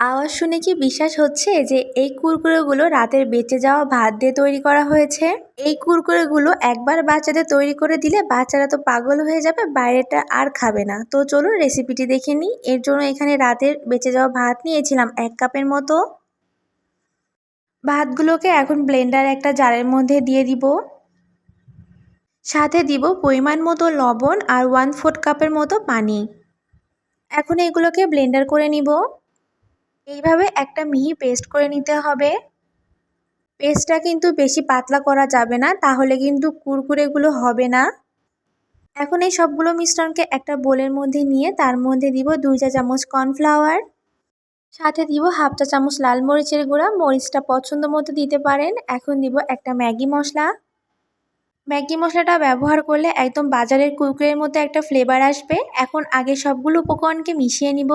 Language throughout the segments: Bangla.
আওয়াজ শুনে কি বিশ্বাস হচ্ছে যে এই কুরকুরেগুলো রাতের বেঁচে যাওয়া ভাত দিয়ে তৈরি করা হয়েছে? এই কুরকুরেগুলো একবার বাচ্চাদের তৈরি করে দিলে বাচ্চারা তো পাগল হয়ে যাবে, বাইরেটা আর খাবে না। তো চলুন রেসিপিটি দেখে নিই। এর জন্য এখানে রাতের বেঁচে যাওয়া ভাত নিয়েছিলাম এক কাপের মতো। ভাতগুলোকে এখন ব্লেন্ডার একটা জারের মধ্যে দিয়ে দিব। সাথে দিব পরিমাণ মতো লবণ আর ওয়ান ফোর্থ কাপের মতো পানি। এখন এগুলোকে ব্লেন্ডার করে নিব। এইভাবে একটা মিহি পেস্ট করে নিতে হবে। পেস্টটা কিন্তু বেশি পাতলা করা যাবে না, তাহলে কিন্তু কুরকুরেগুলো হবে না। এখন এই সবগুলো মিশ্রণকে একটা বোলের মধ্যে নিয়ে তার মধ্যে দিব দুই চা চামচ কর্নফ্লাওয়ার। সাথে দিব হাফ চা চামচ লাল মরিচের গুঁড়া, মরিচটা পছন্দ মতো দিতে পারেন। এখন দিব একটা ম্যাগি মশলা। ম্যাগি মশলাটা ব্যবহার করলে একদম বাজারের কুরকুরের মতো একটা ফ্লেভার আসবে। এখন আগে সবগুলো উপকরণকে মিশিয়ে নিব।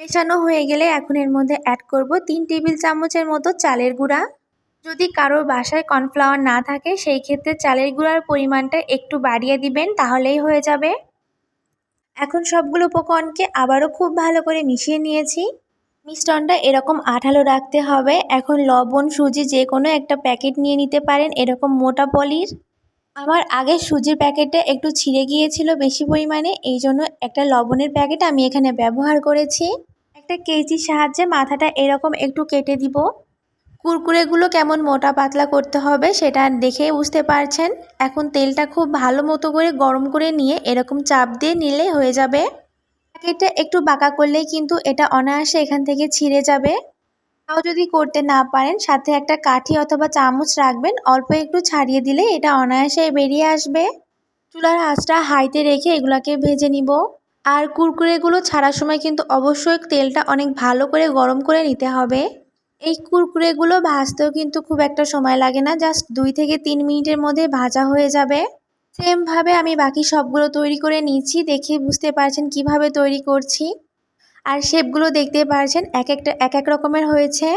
মেশানো হয়ে গেলে এখন এর মধ্যে অ্যাড করব তিন টেবিল চামচের মতো চালের গুঁড়া। যদি কারোর বাসায় কর্নফ্লাওয়ার না থাকে, সেই ক্ষেত্রে চালের গুঁড়ার পরিমাণটা একটু বাড়িয়ে দিবেন, তাহলেই হয়ে যাবে। এখন সবগুলো উপকরণকে আবারও খুব ভালো করে মিশিয়ে নিয়েছি। মিশ্রণটা এরকম আঠালো রাখতে হবে। এখন লবণ, সুজি যে কোনো একটা প্যাকেট নিয়ে নিতে পারেন, এরকম মোটা পলির। আমার আগে সুজির প্যাকেটটা একটু ছিঁড়ে গিয়েছিল বেশি পরিমাণে, এই জন্য একটা লবণের প্যাকেট আমি এখানে ব্যবহার করেছি। একটা কেজির সাহায্যে মাথাটা এরকম একটু কেটে দিব। কুরকুরেগুলো কেমন মোটা পাতলা করতে হবে সেটা দেখে বুঝতে পারছেন। এখন তেলটা খুব ভালো মতো করে গরম করে নিয়ে এরকম চাপ দিয়ে নিলে হয়ে যাবে। প্যাকেটটা একটু বাঁকা করলেই কিন্তু এটা অনায়াসে এখান থেকে ছিঁড়ে যাবে। তাও যদি করতে না পারেন, সাথে একটা কাঠি অথবা চামচ রাখবেন, অল্প একটু ছাড়িয়ে দিলে এটা অনায়াসে বেরিয়ে আসবে। চুলার আঁচটা হাইতে রেখে এগুলোকে ভেজে নিব। আর কুরকুরেগুলো ছাড়ার সময় কিন্তু অবশ্যই তেলটা অনেক ভালো করে গরম করে নিতে হবে। এই কুরকুরেগুলো ভাজতেও কিন্তু খুব একটা সময় লাগে না, জাস্ট দুই থেকে তিন মিনিটের মধ্যে ভাজা হয়ে যাবে। সেমভাবে আমি বাকি সবগুলো তৈরি করে নিচ্ছি দেখে বুঝতে পারছেন কীভাবে তৈরি করছি। আর শেপগুলো দেখতে পারছেন এক একটা এক এক রকমের হয়েছে।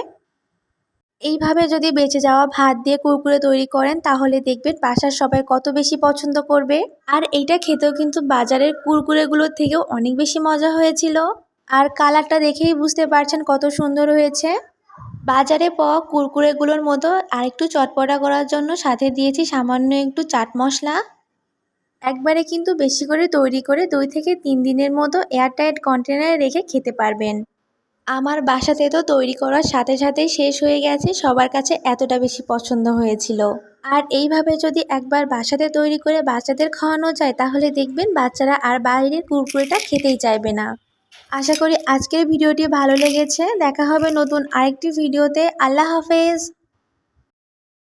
এইভাবে যদি বেঁচে যাওয়া ভাত দিয়ে কুরকুরে তৈরি করেন, তাহলে দেখবেন বাসার সবাই কত বেশি পছন্দ করবে। আর এইটা খেতেও কিন্তু বাজারের কুরকুরেগুলোর থেকেও অনেক বেশি মজা হয়েছিল। আর কালারটা দেখেই বুঝতে পারছেন কত সুন্দর হয়েছে। বাজারে পাওয়া কুরকুরেগুলোর মতো আরেকটু চটপটা করার জন্য সাথে দিয়েছি সামান্য একটু চাট মশলা। একবারে কিন্তু বেশি করে তৈরি করে দুই থেকে তিন দিনের মতো এয়ারটাইট কন্টেনারে রেখে খেতে পারবেন। আমার বাসাতে তো তৈরি করার সাথে সাথে শেষ হয়ে গেছে, সবার কাছে এতটা বেশি পছন্দ হয়েছিল। আর এইভাবে যদি একবার বাসাতে তৈরি করে বাচ্চাদের খাওয়ানো যায়, তাহলে দেখবেন বাচ্চারা আর বাইরের কুরকুরেটা খেতেই চাইবে না। আশা করি আজকের ভিডিওটি ভালো লেগেছে। দেখা হবে নতুন আরেকটি ভিডিওতে। আল্লাহ হাফেজ।